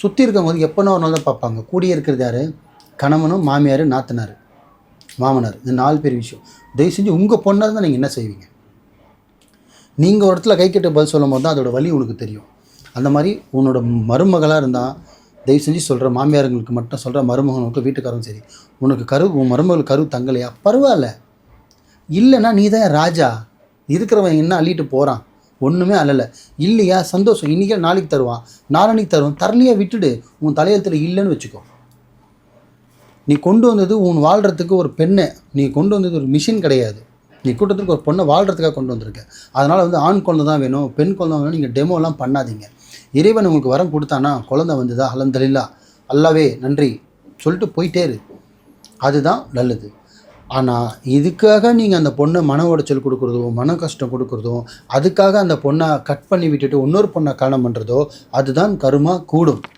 சுற்றி இருக்கவங்க எப்போனா ஒரு நாள் தான் பார்ப்பாங்க. கூடிய இருக்கிறது யார்? கணவனும் மாமியார் நாத்தனார் மாமனார். இந்த நாலு பேர் விஷயம். தயவு செஞ்சு உங்கள் பொண்ணாக இருந்தால் நீங்கள் என்ன செய்வீங்க? நீங்கள் ஒரு இடத்துல கை கட்ட பதில் சொல்லும் போது தான் அதோட வலி உனக்கு தெரியும். அந்த மாதிரி உன்னோட மருமகளாக இருந்தால் தயவு செஞ்சு சொல்கிற மாமியாருங்களுக்கு மட்டும் சொல்கிற மருமகனுக்கு வீட்டுக்காரரும் சரி. உனக்கு கரு உன் மருமகள் கரு தங்கலையா? பரவாயில்ல. இல்லைன்னா நீ தான் ராஜா. இருக்கிறவன் என்ன அள்ளிட்டு போகிறான் ஒன்றுமே அல்லலை. இல்லையா? சந்தோஷம். இன்றைக்கி நாளைக்கு தருவான். நாளைக்கு தருவான். தரலையா விட்டுடு. உன் தலையெழுத்தில் இல்லைன்னு வச்சுக்கோ. நீ கொண்டு வந்தது உன் வாழ்கிறதுக்கு ஒரு பெண்ணை. நீ கொண்டு வந்தது ஒரு மிஷின் கிடையாது. நீ கூட்டத்துக்கு ஒரு பொண்ணை வாழ்கிறதுக்காக கொண்டு வந்திருக்க. அதனால் வந்து ஆண் குழந்தை தான் வேணும் பெண் குழந்தை வேணும். நீங்கள் டெமோலாம் பண்ணாதீங்க. இறைவன் உங்களுக்கு வரம் கொடுத்தானா குழந்தை வந்ததா? அலந்தலில்லா அல்லாவே நன்றி. சொல்லிட்டு போயிட்டே இரு. அதுதான் நல்லது. ஆனால் இதுக்காக நீங்கள் அந்த பொண்ணை மன உடைச்சல் கொடுக்குறதோ மன கஷ்டம் கொடுக்குறதோ அதுக்காக அந்த பொண்ணை கட் பண்ணி விட்டுட்டு இன்னொரு பொண்ணை காலம் பண்ணுறதோ அதுதான் கருமா கூடும்.